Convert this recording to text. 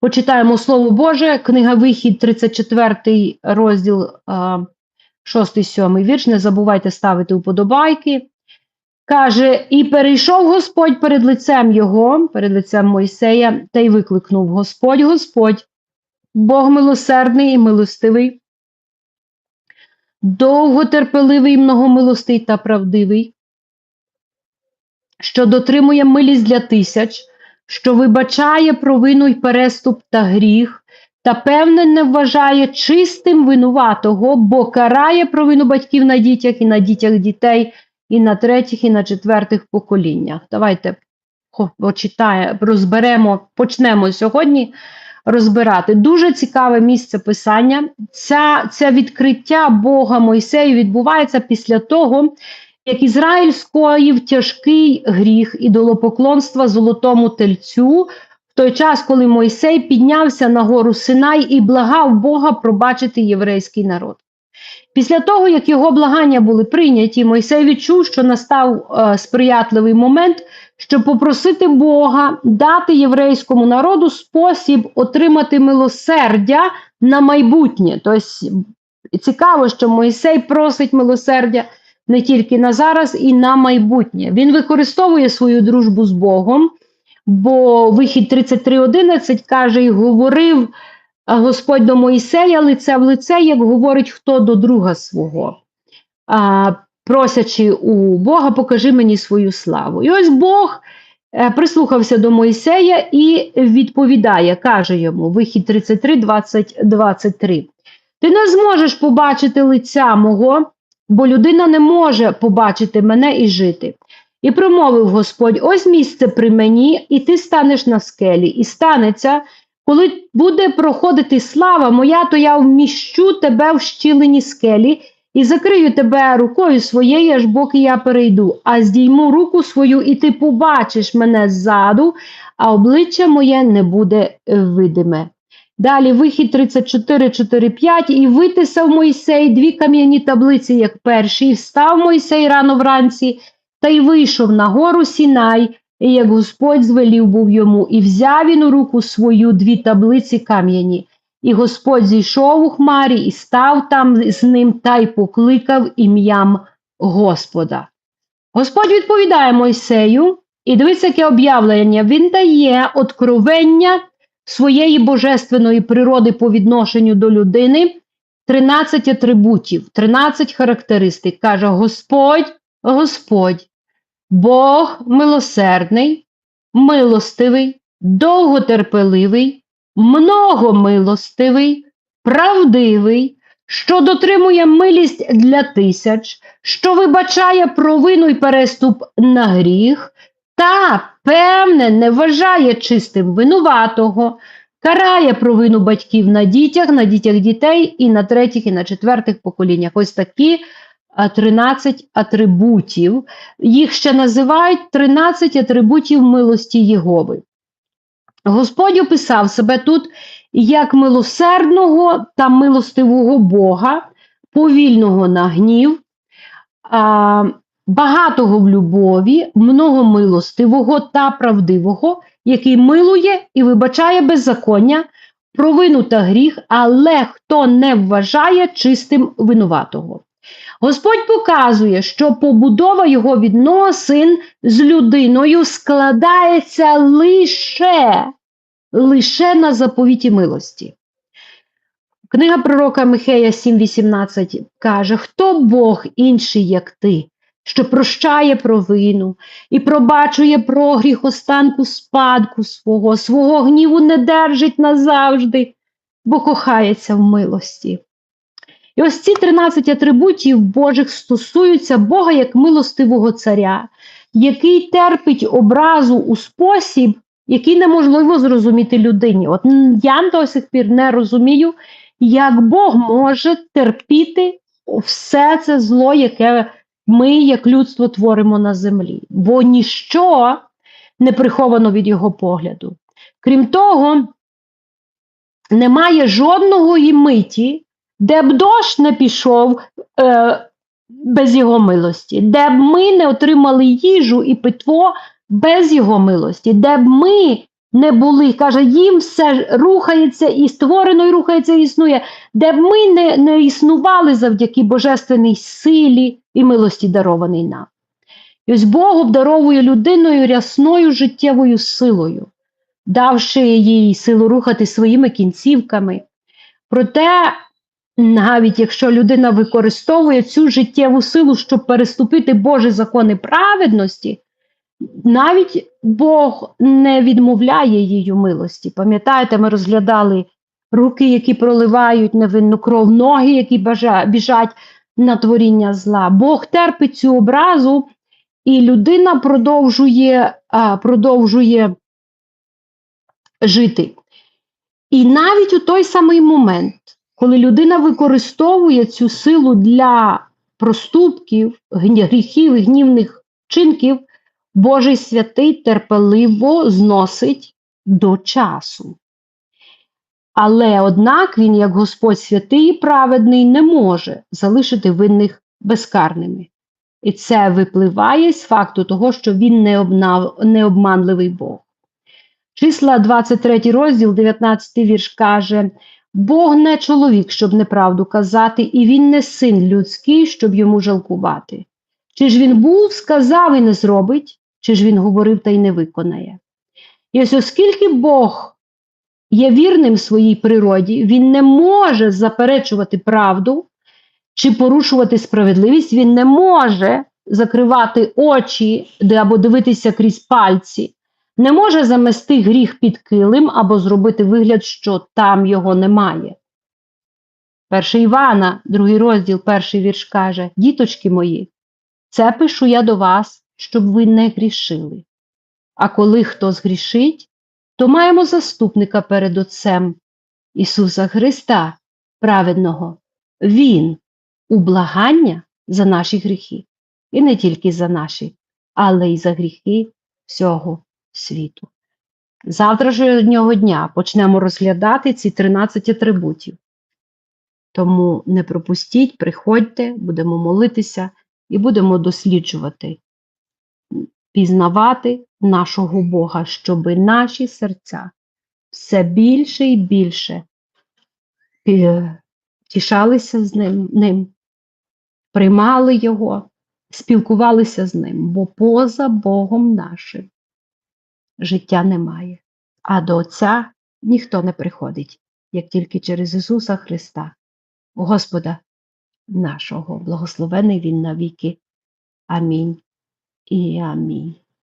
Почитаємо Слово Боже, книга Вихід, 34 розділ, 6-7 вірш. Не забувайте ставити уподобайки. Каже, і перейшов Господь перед лицем його, перед лицем Мойсея, та й викликнув Господь, Господь, Бог милосердний і милостивий, довготерпеливий, многомилостий та правдивий, що дотримує милість для тисяч, що вибачає провину й переступ та гріх, та певне не вважає чистим винуватого, бо карає провину батьків на дітях і на дітях дітей, і на третіх, і на четвертих поколіннях. Давайте почитаємо, розберемо, почнемо сьогодні розбирати. Дуже цікаве місце писання. Ця, Це відкриття Бога Мойсею відбувається після того, як Ізраїль скоїв тяжкий гріх ідолопоклонства золотому тельцю. В той час, коли Мойсей піднявся на гору Синай і благав Бога пробачити єврейський народ. Після того, як його благання були прийняті, Мойсей відчув, що настав е, сприятливий момент, щоб попросити Бога дати єврейському народу спосіб отримати милосердя на майбутнє. Тобто цікаво, що Мойсей просить милосердя не тільки на зараз, і на майбутнє. Він використовує свою дружбу з Богом, бо вихід 33.11 каже і говорив. Господь до Моїсея лице в лице, як говорить хто до друга свого, просячи у Бога, покажи мені свою славу. І ось Бог е, прислухався до Моїсея і відповідає, каже йому, вихід 33, 20, 23. Ти не зможеш побачити лиця мого, бо людина не може побачити мене і жити. І промовив Господь: ось місце при мені, і ти станеш на скелі, і станеться. Коли буде проходити слава моя, то я вміщу тебе в щілені скелі і закрию тебе рукою своєю, аж поки я перейду, а здійму руку свою, і ти побачиш мене ззаду, а обличчя моє не буде видиме. Далі вихід 34, 4, 5, і витисав Мойсей дві кам'яні таблиці, як перший, і встав Мойсей рано вранці, та й вийшов на гору Сінай. І як Господь звелів був йому, і взяв він у руку свою дві таблиці кам'яні, і Господь зійшов у хмарі і став там з ним та й покликав ім'ям Господа. Господь відповідає Мойсею, і дивиться, яке об'явлення. Він дає откровення своєї божественної природи по відношенню до людини 13 атрибутів, 13 характеристик. Каже Господь, Господь. Бог милосердний, милостивий, довготерпеливий, многомилостивий, правдивий, що дотримує милість для тисяч, що вибачає провину й переступ на гріх, та, певне, не вважає чистим винуватого, карає провину батьків на дітях, на дітях дітей і на третіх, і на четвертих поколіннях. Ось такі 13 атрибутів. Їх ще називають 13 атрибутів милості Єгови. Господь описав себе тут як милосердного та милостивого Бога, повільного на гнів, багатого в любові, многомилостивого та правдивого, який милує і вибачає беззаконня, провину та гріх, але хто не вважає чистим винуватого. Господь показує, що побудова його відносин з людиною складається лише, лише на заповіті милості. Книга пророка Михея 7,18 каже: Хто Бог інший, як ти, що прощає провину і пробачує прогріх останку спадку свого, свого гніву не держить назавжди, бо кохається в милості. І ось ці 13 атрибутів Божих стосуються Бога як милостивого царя, який терпить образу у спосіб, який неможливо зрозуміти людині. От я до сих пір не розумію, як Бог може терпіти все це зло, яке ми, як людство, творимо на землі. Бо ніщо не приховано від його погляду. Крім того, немає жодного і миті де б дощ не пішов е, без його милості, де б ми не отримали їжу і питво без його милості, де б ми не були. Каже, їм все рухається і створено, і рухається, і існує, де б ми не, не існували завдяки божественній силі і милості, дарованій нам. І ось Бог обдаровує людиною рясною життєвою силою, давши їй силу рухати своїми кінцівками. Проте, навіть якщо людина використовує цю життєву силу, щоб переступити Божі закони праведності, навіть Бог не відмовляє у милості. Пам'ятаєте, ми розглядали руки, які проливають невинну кров, ноги, які біжать на творіння зла. Бог терпить цю образу, і людина продовжує, продовжує жити. І навіть у той самий момент, коли людина використовує цю силу для проступків, гріхів і гнівних вчинків, Божий святий терпеливо зносить до часу. Але однак він, як Господь святий і праведний, не може залишити винних безкарними. І це випливає з факту того, що він не, обнав, не обманливий Бог. Числа 23 розділ, 19 вірш каже: Бог не чоловік, щоб неправду казати, і він не син людський, щоб йому жалкувати. Чи ж він був, сказав і не зробить, чи ж він говорив та й не виконає. І ось оскільки Бог є вірним своїй природі, він не може заперечувати правду чи порушувати справедливість, він не може закривати очі або дивитися крізь пальці, не може замести гріх під килим або зробити вигляд, що там його немає. Перший Івана, другий розділ, перший вірш каже: Діточки мої, це пишу я до вас, щоб ви не грішили. А коли хто згрішить, то маємо заступника перед Отцем Ісуса Христа, праведного. Він у благання за наші гріхи, і не тільки за наші, але й за гріхи всього світу. Завтрашнього дня почнемо розглядати ці 13 атрибутів. Тому не пропустіть, приходьте, будемо молитися і будемо досліджувати, пізнавати нашого Бога, щоб наші серця все більше і більше е, тішалися з ним, ним, приймали Його, спілкувалися з ним, бо поза Богом нашим життя немає, а до Отця ніхто не приходить, як тільки через Ісуса Христа, Господа нашого, благословений Він навіки. Амінь і амінь.